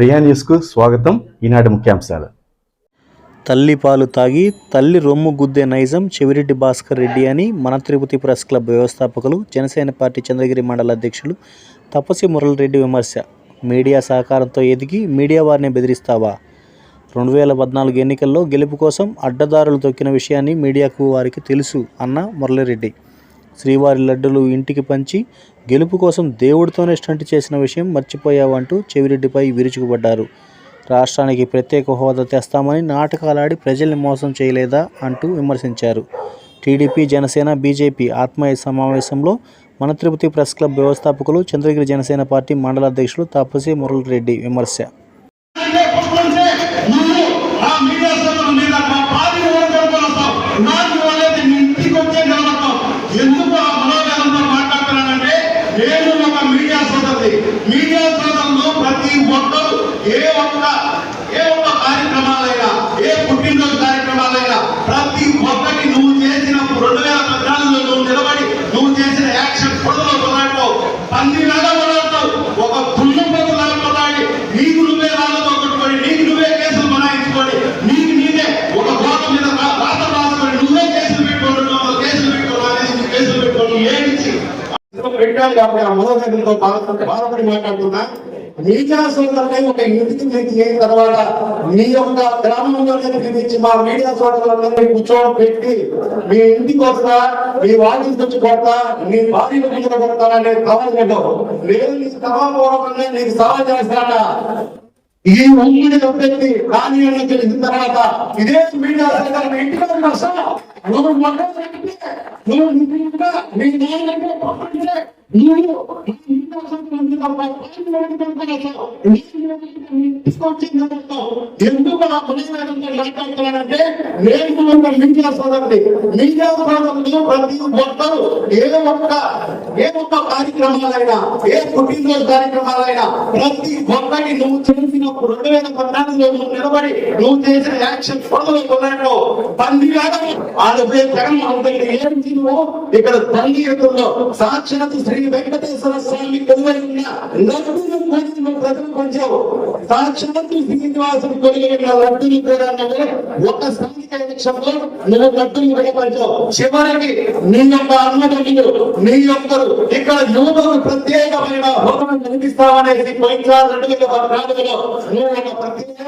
ప్రియా న్యూస్కు స్వాగతం. ఈనాటి ముఖ్యాంశాలు. తల్లి పాలు తాగి తల్లి రొమ్ము గుద్దే నైజం చెవిరెడ్డి భాస్కర్ రెడ్డి అని మన తిరుపతి ప్రెస్ క్లబ్ వ్యవస్థాపకులు జనసేన పార్టీ చంద్రగిరి మండల అధ్యక్షులు తపసి మురళిరెడ్డి విమర్శ. మీడియా సహకారంతో ఎదిగి మీడియా వారిని బెదిరిస్తావా? రెండు వేల పద్నాలుగు ఎన్నికల్లో గెలుపు కోసం అడ్డదారులు తొక్కిన విషయాన్ని మీడియాకు వారికి తెలుసు అన్న మురళిరెడ్డి. శ్రీవారి లడ్డులు ఇంటికి పంచి గెలుపు కోసం దేవుడితోనే స్టంట్ చేసిన విషయం మర్చిపోయావంటూ చెవిరెడ్డిపై విరుచుకుపడ్డారు. రాష్ట్రానికి ప్రత్యేక హోదా తెస్తామని నాటకాలాడి ప్రజల్ని మోసం చేయలేదా అంటూ విమర్శించారు. టీడీపీ జనసేన బీజేపీ ఆత్మీయ సమావేశంలో మన తిరుపతి ప్రెస్ క్లబ్ వ్యవస్థాపకులు చంద్రగిరి జనసేన పార్టీ మండల అధ్యక్షులు తాపసి మురళిరెడ్డి విమర్శ అంటే పుట్టుకుంటే నువ్వు ఆ మీడియా సోదరుల మీద మా పార్టీ ఓడుకోగలుగుతావు నాకు వాళ్ళైతే నీ ఇంటికి వచ్చే నిలబడతావు ఎందుకు ఆ మనోవేదంతో మాట్లాడుతున్నానంటే నేను ఒక మీడియా సోదరుది మీడియా సోదరులు ప్రతి ఒక్కరు ఏ ఒక్క ఏ ఒక్క కార్యక్రమాలైనా ఏ పుట్టినరోజు కార్యక్రమాలైనా ప్రతి ఒక్కటి నువ్వు చేసిన రెండు వేల పద్నాలుగులో నువ్వు నిలబడి నువ్వు చేసిన యాక్షన్ పొడవలో కొలాడతావు పంది లాగా కొలాడతావు ఒక దున్నపోతు లాగా కొలాడి నీకు నువ్వే రాళ్ళతో కొట్టుకొని నీకు నువ్వే కేసులు బనాయించుకొని నీకు నీవే ఒక గోడ మీద రాత రాసుకొని నువ్వే కేసులు పెట్టుకొని నువ్వు కేసులు పెట్టుకొని నీ కేసులు పెట్టుకొని ఏడిచి. పెట్టాలి కాబట్టి ఆ మొదటి బాధపడి బాధపడి మాట్లాడుతున్నా మీడియా సోదరులై ఒక ఇంటికి మీకు అయిన తర్వాత మీ యొక్క గ్రామంలోనే పిలిపించి మా మీడియా సోదరులందరినీ కూర్చోని పెట్టి మీ ఇంటికి వస్తా మీ వాకింగ్ వచ్చి కొడతా మీ భార్య మీద కొడతా అనే సవాల్ పెట్టావు నేను నీకు సభాపూర్వకంగా నీకు సవాల్ చేస్తానా? ఈ ఉంగిడి తప్పెత్తి రాని అని తెలిసిన తర్వాత ఇదే మీడియా సోదరులు ఇంటికి వస్తా నువ్వు మొత్తం నువ్వు నీ నాయన నువ్వు ఎందుకు ఆ పునర్వేదంతో మాట్లాడుతున్నానంటే నేను ఒక మీడియా సోదరుడి మీడియా సోదరులు ప్రతి ఒక్కరు ఏ ఒక్క ఏ ఒక్క కార్యక్రమాలైనా ఏ పుట్టినరోజు కార్యక్రమాలైనా ప్రతి ఒక్కటి నువ్వు చేసినప్పుడు రెండు వేల పద్నాలుగులో నువ్వు నిలబడి నువ్వు చేసిన యాక్షన్ ఫోటోలు కొన్నాడు పంది కాదు వాళ్ళ పేరు జగన్మోహన్ రెడ్డి నువ్వు ఇక్కడ తండ్రి ఎదురులో సాక్షాత్ శ్రీ వెంకటేశ్వర స్వామి కొలువైన లడ్డూలు ప్రజలు కొంచెం సాక్షాత్ శ్రీనివాసుడు కొలువైన లడ్డూలు కూడా నువ్వు ఒక స్థానిక ఎలక్షన్ నువ్వు లడ్డూలు విడపరిచావు చివరికి నీ యొక్క అన్నదమ్ములు నీ యొక్క ఇక్కడ యువకులు ప్రత్యేకమైన హోదా కనిపిస్తావనేది పోయిన రెండు వేల పద్నాలుగులో నువ్వు ఒక ప్రత్యేక